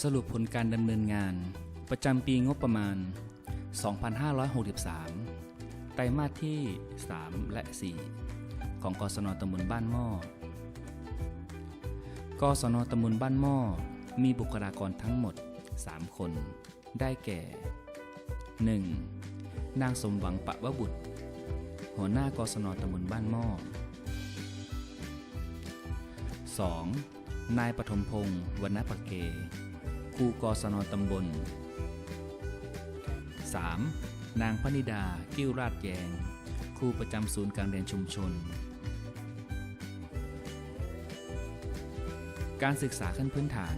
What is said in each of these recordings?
สรุปผลการดำเนินงาน ประจำปีงบประมาณ 2563 ไตรมาสที่ 3 และ 4 ของกศนตำบลบ้านหม้อกศนตำบลบ้านหม้อ มีบุคลากรทั้งหมด 3 คน ได้แก่ 1. นางสมหวังปะวบุตร หัวหน้ากศนตำบลบ้านหม้อ 2. นายปฐมพงศ์วรรณปะเก ครูกศนตำบล 3. นางพนิดา กิ้วราชแยง ครูประจำศูนย์การเรียนชุมชน การศึกษาขั้นพื้นฐาน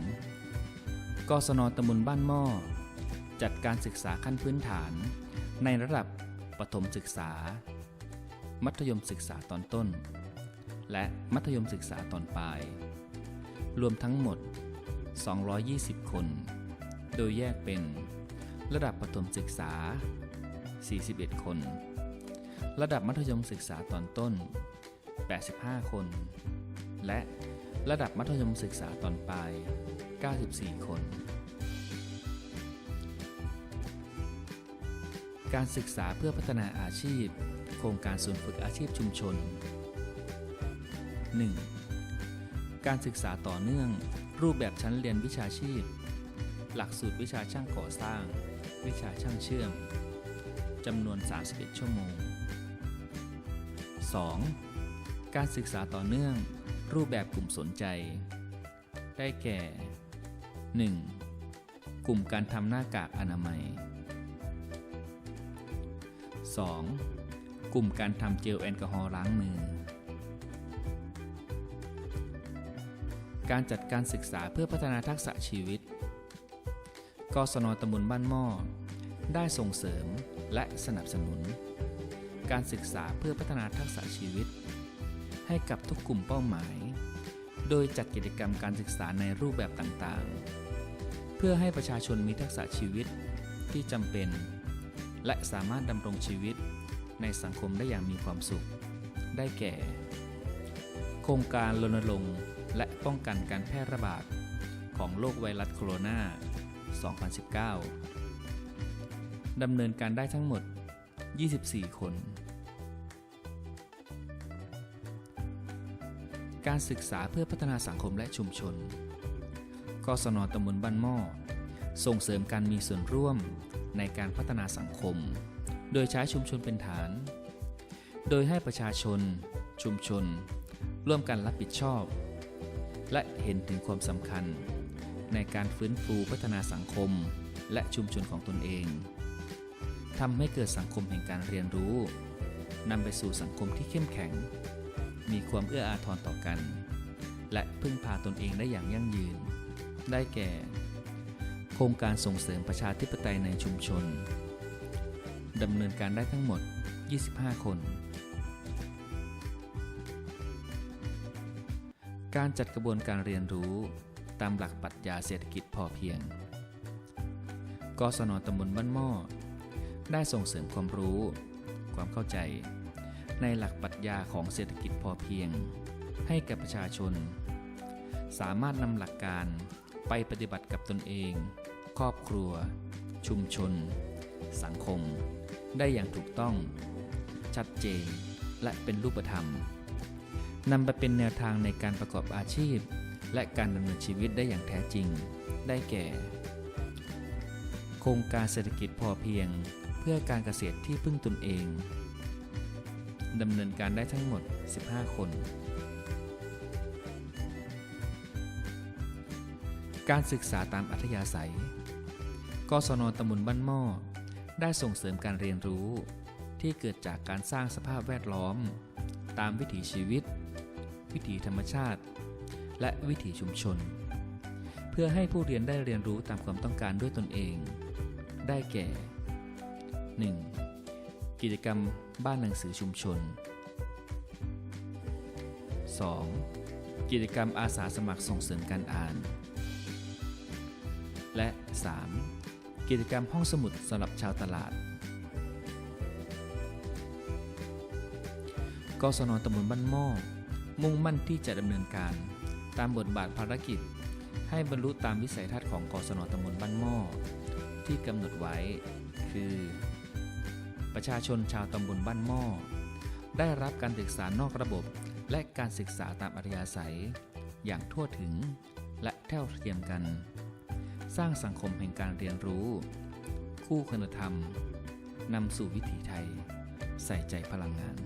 กศนตำบลบ้านหม้อ จัดการศึกษาขั้นพื้นฐาน ในระดับประถมศึกษา มัธยมศึกษาตอนต้น และมัธยมศึกษาตอนปลาย รวมทั้งหมด 220 คน โดยแยกเป็น ระดับประถมศึกษา 41 คน ระดับมัธยมศึกษาตอนต้น 85 คน และระดับมัธยมศึกษาตอนปลาย 94 คน การศึกษาเพื่อพัฒนาอาชีพ โครงการศูนย์ฝึกอาชีพชุมชน 1. การศึกษาต่อเนื่อง รูปแบบชั้นเรียนวิชาชีพ หลักสูตรวิชาช่างก่อสร้าง วิชาช่างเชื่อมจำนวน 31 ชั่วโมง 2. การศึกษาต่อเนื่อง รูปแบบกลุ่มสนใจ ได้แก่ 1. กลุ่มการทำหน้ากากอนามัย 2. กลุ่มการทำเจลแอลกอฮอล์ล้างมือ การจัดการศึกษาเพื่อพัฒนาทักษะชีวิต กศนตำบลบ้านหม้อ ได้ส่งเสริมและสนับสนุน การศึกษาเพื่อพัฒนาทักษะชีวิต ให้กับทุกกลุ่มเป้าหมาย โดยจัดกิจกรรมการศึกษาในรูปแบบต่างๆ เพื่อให้ประชาชนมีทักษะชีวิตที่จำเป็น และสามารถดำรงชีวิตในสังคมได้อย่างมีความสุข ได้แก่ โครงการรณรงค์ และป้องกันการแพร่ระบาดของโรคไวรัสโคโรนา 2019 ดำเนินการได้ทั้งหมด 24 คน การศึกษาเพื่อพัฒนาสังคมและชุมชนกศนตำบลบ้านหม้อ ส่งเสริมการมีส่วนร่วมในการพัฒนาสังคม โดยใช้ชุมชนเป็นฐาน โดยให้ประชาชน ชุมชน ร่วมกันรับผิดชอบ และเห็นถึงความสำคัญ ในการฟื้นฟูพัฒนาสังคม และชุมชนของตนเองทำให้เกิดสังคมแห่งการเรียนรู้นำไปสู่สังคมที่เข้มแข็ง มีความเอื้ออาทรต่อกัน และพึ่งพาตนเองได้อย่างยั่งยืน ได้แก่ โครงการส่งเสริมประชาธิปไตยในชุมชนดำเนินการได้ทั้งหมด 25 คน การจัดกระบวนการเรียนรู้ตามหลักปรัชญาเศรษฐกิจพอเพียง กศนตำบลบ้านหม้อ ได้ส่งเสริมความรู้ ความเข้าใจ ในหลักปรัชญาของเศรษฐกิจพอเพียง ให้กับประชาชน สามารถนำหลักการไปปฏิบัติกับตนเอง ครอบครัว ชุมชน สังคม ได้อย่างถูกต้อง ชัดเจน และเป็นรูปธรรม นำไปเป็นแนวทางในการประกอบอาชีพ และการดำเนินชีวิตได้อย่างแท้จริง ได้แก่ โครงการเศรษฐกิจพอเพียง เพื่อการเกษตรที่พึ่งตนเองดำเนินการได้ทั้งหมด 15 คน การศึกษาตามอัธยาศัย กศนตำบลบ้านหม้อ ได้ส่งเสริมการเรียนรู้ ที่เกิดจากการสร้างสภาพแวดล้อม ตามวิถีชีวิต วิถีธรรมชาติ และวิถีชุมชน เพื่อให้ผู้เรียนได้เรียนรู้ตามความต้องการด้วยตนเอง ได้แก่ 1. กิจกรรมบ้านหนังสือชุมชน 2. กิจกรรมอาสาสมัครส่งเสริมการอ่าน และ 3. กิจกรรมห้องสมุดสำหรับชาวตลาด กศนตำบลบ้านหม้อ มุ่งมั่นที่จะดำเนินการ ตามบทบาทภารกิจ ให้บรรลุตามวิสัยทัศน์ของกศนตำบลบ้านหม้อที่กำหนดไว้ คือ ประชาชนชาวตำบลบ้านหม้อได้รับการศึกษานอกระบบ และการศึกษาตามอัธยาศัย อย่างทั่วถึง และเท่าเทียมกัน สร้างสังคมแห่งการเรียนรู้ คู่คุณธรรมนำสู่วิถีไทย ใส่ใจพลังงาน